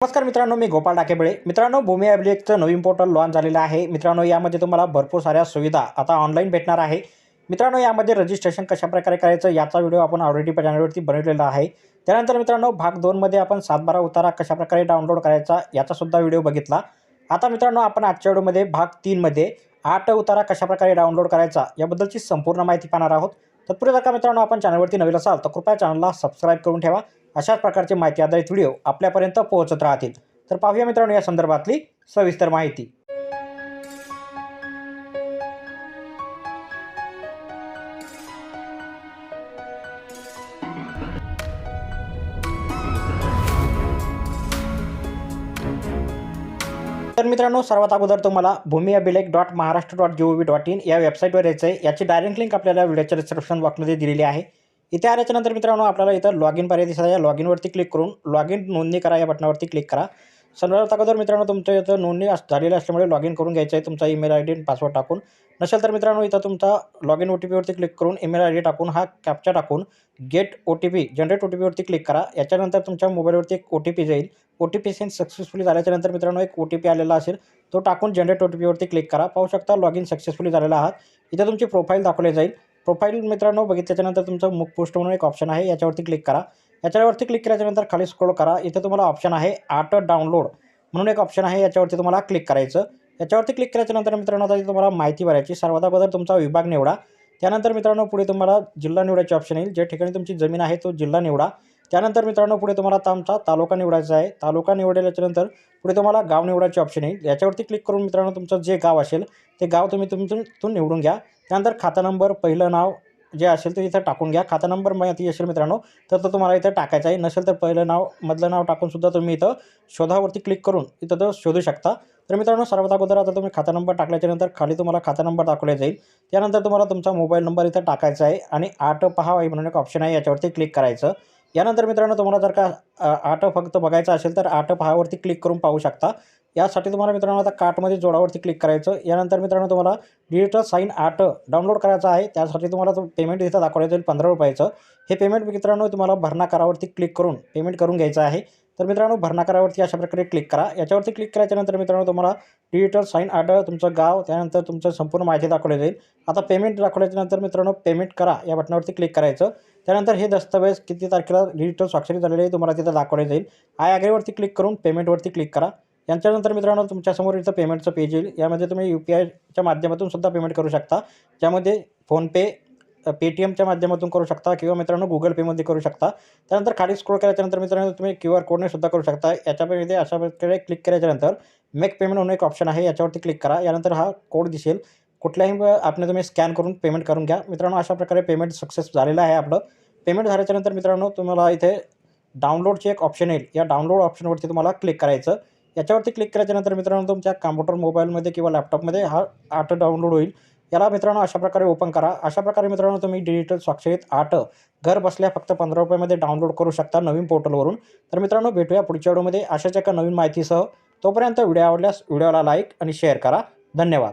नमस्कार मित्रांनो मी गोपाळ डाकेबळे मित्रांनो भूमी ॲब्लिकचं नवीन पोर्टल लॉन्च झालेलं आहे. मित्रांनो यामध्ये तुम्हाला भरपूर साऱ्या सुविधा आता ऑनलाईन भेटणार आहे. मित्रांनो यामध्ये रजिस्ट्रेशन कशाप्रकारे करायचं याचा व्हिडिओ आपण ऑलरेडी चॅनलवरती बनवलेला आहे. त्यानंतर मित्रांनो भाग दोनमध्ये आपण सातबारा उतारा कशाप्रकारे डाउनलोड करायचा याचासुद्धा व्हिडिओ बघितला. आता मित्रांनो आपण आजच्या व्हिडिओमध्ये भाग तीनमध्ये आठ उतारा कशाप्रकारे डाउनलोड करायचा याबद्दलची संपूर्ण माहिती पाहणार आहोत. तत्पूर्वी जर का मित्रांनो आपण चॅनलवरती नवीन असाल तर कृपया चॅनलला सबस्क्राईब करून ठेवा. अशाच प्रकारचे माहिती आधारित व्हिडिओ आपल्यापर्यंत पोहोचत राहतील. तर पाहूया मित्रांनो या संदर्भातली सविस्तर माहिती. तर मित्रांनो सर्वात अगोदर तुम्हाला Bhumi Abhilekh dot Maharashtra dot G O V dot in या वेबसाईटवर यायचं आहे याची डायरेक्ट लिंक आपल्याला व्हिडिओच्या डिस्क्रिप्शन बॉक्समध्ये दिलेली आहे. इथे आल्याच्यानंतर मित्रांनो आपल्याला इथं लॉग इन पर्याय दिसत आहे. या लॉग इनवरती क्लिक करून लॉग इन नोंदणी करा या बटनावरती क्लिक करा. सर्वात अगोदर मित्रांनो तुमच्या इथं नोंदणी अस- झालेली असल्यामुळे लॉग इन करून घ्यायचं आहे. तुमचा ईमेल आय डी आणि पासवर्ड टाकून. नसेल तर मित्रांनो इथं तुमचा लॉग इन ओ टी पीवरती क्लिक करून ईमेल आय डी टाकून हा कॅप्चा टाकून get O T P generate O T पीवरती click करा. याच्यानंतर तुमच्या मोबाईलवरती एक ओ टी पी जाईल. O T P send successfully झाल्याच्यानंतर मित्रांनो एक ओ टी पी आलेला असेल तो टाकून जनरेट ओ टी पीवरती क्लिक करा. पाहू शकता लॉग इन सक्सेसफुली झालेला आहात. इथं तुमची प्रोफाईल दाखवली जाईल. प्रोफाईल मित्रांनो बघितल्याच्यानंतर तुमचं मुख पोस्ट म्हणून एक ऑप्शन आहे. याच्यावरती क्लिक करा. याच्यावरती क्लिक केल्याच्यानंतर खाली स्क्रोल करा. इथे तुम्हाला ऑप्शन आहे आर्ट डाउनलोड म्हणून एक ऑप्शन आहे. याच्यावरती तुम्हाला क्लिक करायचं. याच्यावरती क्लिक केल्याच्यानंतर मित्रांनो आता तुम्हाला माहिती भरायची. सर्वात अगोदर तुमचा विभाग निवडा. त्यानंतर मित्रांनो पुढे तुम्हाला जिल्हा निवडायचे ऑप्शन येईल. ज्या ठिकाणी तुमची जमीन आहे तो जिल्हा निवडा. त्यानंतर मित्रांनो पुढे तुम्हाला आमचा तालुका निवडायचा आहे. तालुका निवडल्याच्यानंतर पुढे तुम्हाला गाव निवडायचे ऑप्शन येईल याच्यावरती क्लिक करून मित्रांनो तुमचं जे गाव असेल ते गाव तुम्ही तुमतून निवडून घ्या. त्यानंतर खाता नंबर पहिलं नाव जे असेल ते इथं टाकून घ्या. खाता नंबर माहिती असेल मित्रांनो तर तो तुम्हाला इथं टाकायचा आहे. नसेल तर पहिलं नाव मधलं नाव टाकूनसुद्धा तुम्ही इथं शोधावरती क्लिक करून इथं तो शोधू शकता. तर मित्रांनो सर्वात अगोदर आता तुम्ही खाता नंबर टाकल्याच्यानंतर खाली तुम्हाला खाता नंबर दाखवला जाईल. त्यानंतर तुम्हाला तुमचा मोबाईल नंबर इथं टाकायचा आहे. आणि आठ पहावाई म्हणून एक ऑप्शन आहे. याच्यावरती क्लिक करायचं. यानंतर मित्रांनो तुम्हाला जर का अ, आठ फक्त बघायचं असेल तर आठ पहावरती क्लिक करून पाहू शकता. यासाठी तुम्हाला मित्रांनो आता कार्टमध्ये जोडावरती क्लिक करायचं. यानंतर मित्रांनो तुम्हाला डिजिटल साईन आट डाउनलोड करायचं आहे. त्यासाठी तुम्हाला तो पेमेंट इथं दाखवलं जाईल पंधरा रुपयाचं. हे पेमेंट मित्रांनो तुम्हाला भरणा करावरती क्लिक करून पेमेंट करून घ्यायचं आहे. तर मित्रांनो भरणा करावरती अशा प्रकारे क्लिक करा. याच्यावरती क्लिक केल्याच्यानंतर मित्रांनो तुम्हाला डिजिटल साईन आर्ट तुमचं गाव त्यानंतर तुमचं संपूर्ण माहिती दाखवली जाईल. आता पेमेंट दाखवल्याच्यानंतर मित्रांनो पेमेंट करा या बटनावरती क्लिक करायचं. त्यानंतर हे दस्तावेज किती तारखेला डिजिटल स्वाक्षरी झालेली आहे तुम्हाला तिथं दाखवले जाईल. आय आग्रेवरती क्लिक करून पेमेंटवरती क्लिक करा. यांच्यानंतर मित्रांनो तुमच्यासमोर इथं पेमेंटचं पेज येईल. यामध्ये तुम्ही यू पी आयच्या माध्यमातून सुद्धा पेमेंट करू शकता. ज्यामध्ये फोनपे पेटीएमच्या माध्यमातून करू शकता किंवा मित्रांनो गुगल पेमध्ये करू शकता. त्यानंतर खाली स्क्रोल केल्याच्यानंतर मित्रांनो तुम्ही क्यू आर कोडने सुद्धा करू शकता. याच्यामध्ये अशा प्रकारे क्लिक केल्याच्यानंतर मेक पेमेंट म्हणून एक ऑप्शन आहे. याच्यावरती क्लिक करा. यानंतर हा कोड दिसेल. कुठल्याही ॲपने तुम्ही स्कॅन करून पेमेंट करून घ्या. मित्रांनो अशा प्रकारे पेमेंट सक्सेस झालेलं आहे आपलं. पेमेंट झाल्याच्यानंतर मित्रांनो तुम्हाला इथे डाउनलोडचे एक ऑप्शन येईल. या डाउनलोड ऑप्शनवरती तुम्हाला क्लिक करायचं. याच्यावरती क्लिक केल्याच्यानंतर मित्रांनो तुमच्या कॉम्प्युटर मोबाईलमध्ये किंवा लॅपटॉपमध्ये हा आर्ट डाउनलोड होईल. याला मित्रांनो अशा प्रकारे ओपन करा. अशा प्रकारे मित्रांनो तुम्ही डिजिटल स्वाक्षरीत आठ घर बसल्या फक्त पंधरा रुपयामध्ये डाउनलोड करू शकता नवीन पोर्टलवरून तर मित्रांनो भेटूया पुढच्या व्हिडिओमध्ये. अशाच एका नवीन माहितीसह. तोपर्यंत व्हिडिओ आवडल्यास व्हिडिओला लाईक आणि शेअर करा. धन्यवाद.